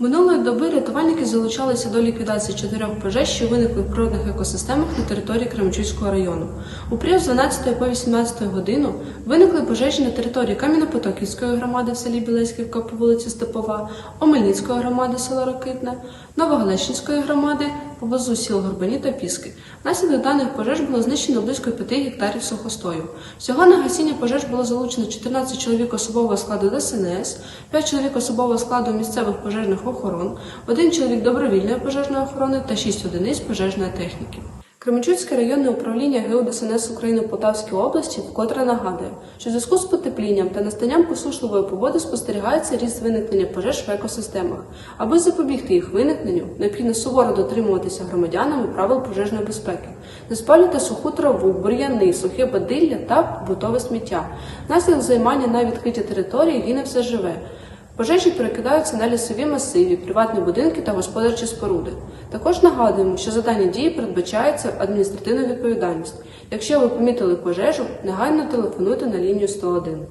Минулої доби рятувальники залучалися до ліквідації чотирьох пожеж, що виникли в природних екосистемах на території Кременчуцького району. У період з 12 по 18 годину виникли пожежі на території Кам'янопотоківської громади в селі Білецьківка по вулиці Степова, Омельницької громади села Рокитне, Новогалещинської громади поблизу сіл Горбані та Піски. Внаслідок даних пожеж було знищено близько 5 гектарів сухостою. Всього на гасіння пожеж було залучено 14 чоловік особового складу ДСНС, 5 чоловік особового складу місцевих пожежних охорон, 1 чоловік добровільної пожежної охорони та 6 одиниць пожежної техніки. Кременчуцьке районне управління ГеОДСНС України в Полтавській області вкотре нагадує, що в зв'язку з потеплінням та настанням посушливої погоди спостерігається ріст виникнення пожеж в екосистемах. Аби запобігти їх виникненню, необхідно суворо дотримуватися громадянами правил пожежної безпеки, не спалювати суху траву, бур'яни, сухе бадилля та побутове сміття. Внаслідок займання на відкритій території гине все живе. Пожежі перекидаються на лісові масиві, приватні будинки та господарчі споруди. Також нагадуємо, що за дані дії передбачається адміністративна відповідальність. Якщо ви помітили пожежу, негайно телефонуйте на лінію 101.